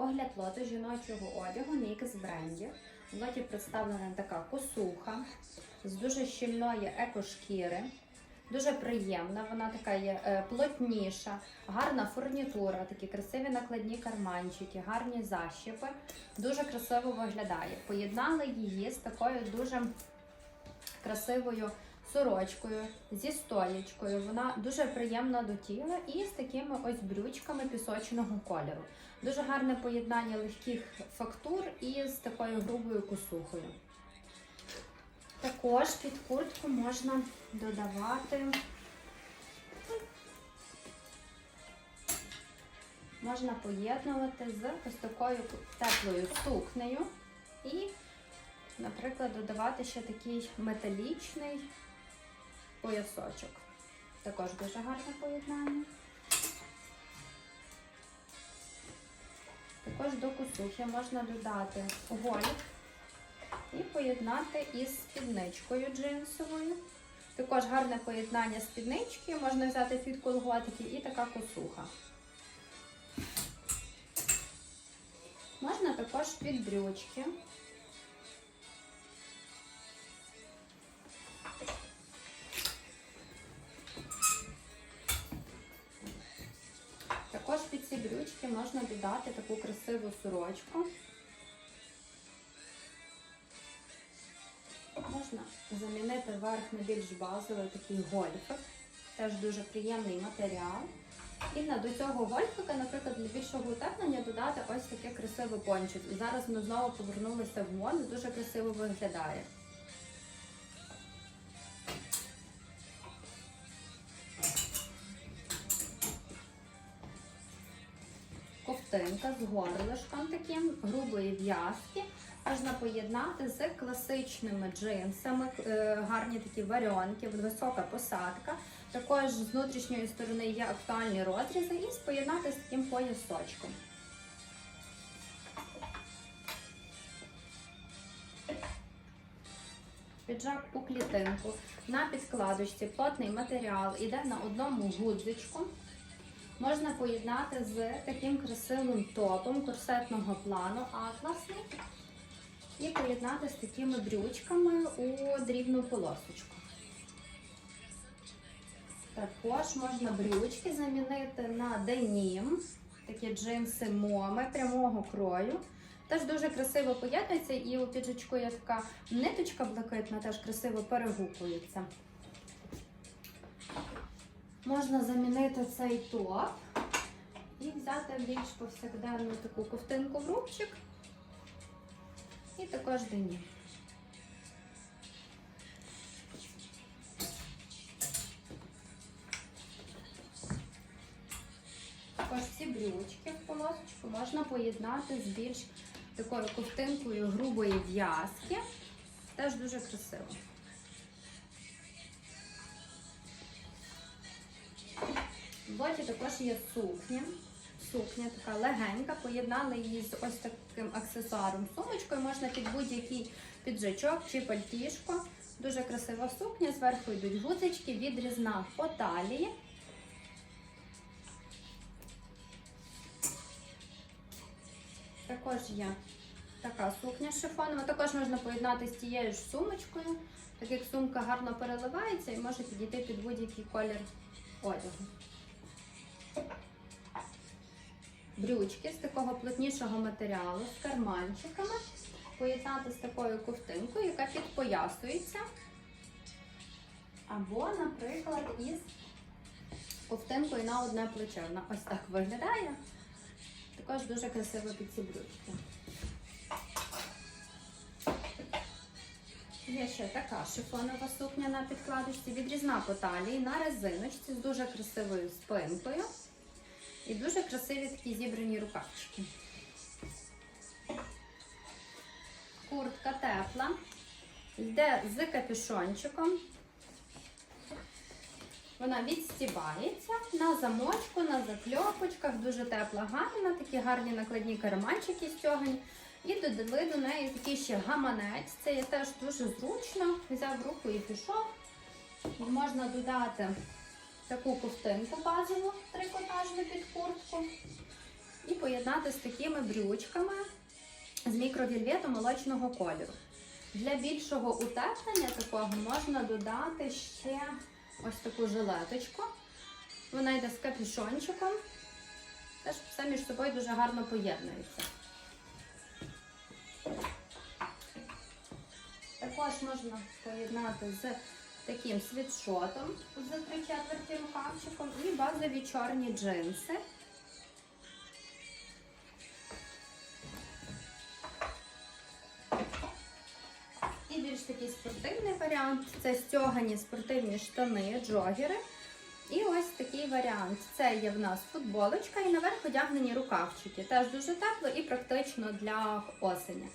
Огляд лоту жіночого одягу Мікс брендів. В лоті представлена така косуха з дуже щільної екошкіри. Дуже приємна, вона така є е, плотніша, гарна фурнітура, такі красиві накладні карманчики, гарні защіпи. Дуже красиво виглядає. Поєднали її з такою дуже красивою сорочкою, зі стоєчкою. Вона дуже приємна до тіла і з такими ось брючками пісочного кольору. Дуже гарне поєднання легких фактур і з такою грубою косухою. Також під куртку можна додавати. Можна поєднувати з ось такою теплою сукнею і, наприклад, додавати ще такий металічний поясочок. Також дуже гарне поєднання. Також до косухи можна додати голік і поєднати із спідничкою джинсовою. Також гарне поєднання спіднички, можна взяти під колготики і така косуха. Можна також під брючки. Ці брючки можна додати таку красиву сорочку. Можна замінити верх на більш базовий такий гольфик. Теж дуже приємний матеріал. І до цього гольфика, наприклад, для більшого утеплення додати ось таке красиве пончик. Зараз ми знову повернулися в моду, дуже красиво виглядає. Ковтинка з горлишком таким, грубої в'язки. Можна поєднати з класичними джинсами, е, гарні такі варіонки, висока посадка. Також з внутрішньої сторони є актуальні розрізи і поєднати з таким поясочком. Піджак у клітинку. На підкладочці плотний матеріал іде на одному гудзичку. Можна поєднати з таким красивим топом корсетного плану атласний і поєднати з такими брючками у дрібну полосочку. Також можна брючки замінити на денім, такі джинси моми прямого крою. Теж дуже красиво поєднується і у піджачку є така ниточка блакитна, теж красиво перегукується. Можна замінити цей топ і взяти більш повсякденну таку ковтинку в рубчик. І також денім. Також ці брючки в полосочку можна поєднати з більш такою ковтинкою грубої в'язки. Теж дуже красиво. В боті також є сукня. Сукня така легенька, поєднали її з ось таким аксесуаром. Сумочкою можна під будь-який піджачок чи пальтішко. Дуже красива сукня, зверху йдуть гудзички, відрізна по талії. Також є така сукня шифонова. Також можна поєднати з тією ж сумочкою, так як сумка гарно переливається і може підійти під будь-який колір одягу. Брючки з такого плотнішого матеріалу з карманчиками. Поєднати з такою ковтинкою, яка підпоясується. Або, наприклад, із ковтинкою на одне плече. Вона ось так виглядає. Також дуже красиво під ці брючки. Є ще така шифонова сукня на підкладочці, відрізна по талії на резиночці з дуже красивою спинкою. І дуже красиві такі зібрані рукавчики. Куртка тепла. Йде з капюшончиком. Вона відстібається на замочку, на закльопочках, дуже тепла гарна, такі гарні накладні карманчики стягані. І додали до неї такий ще гаманець. Це є теж дуже зручно. Взяв руку і пішов. Можна додати таку ковтинку базову трикотажну під куртку. і поєднати з такими брючками з мікровільвету молочного кольору. Для більшого утеплення такого можна додати ще ось таку жилеточку. Вона йде з капюшончиком. Теж все між собою дуже гарно поєднується. Також можна поєднати з таким світшотом з три четверті рукавчиком і базові чорні джинси. І більш такий спортивний варіант це стьогані спортивні штани, джогери. І ось такий варіант. Це є в нас футболочка і наверх одягнені рукавчики. Теж дуже тепло і практично для осені.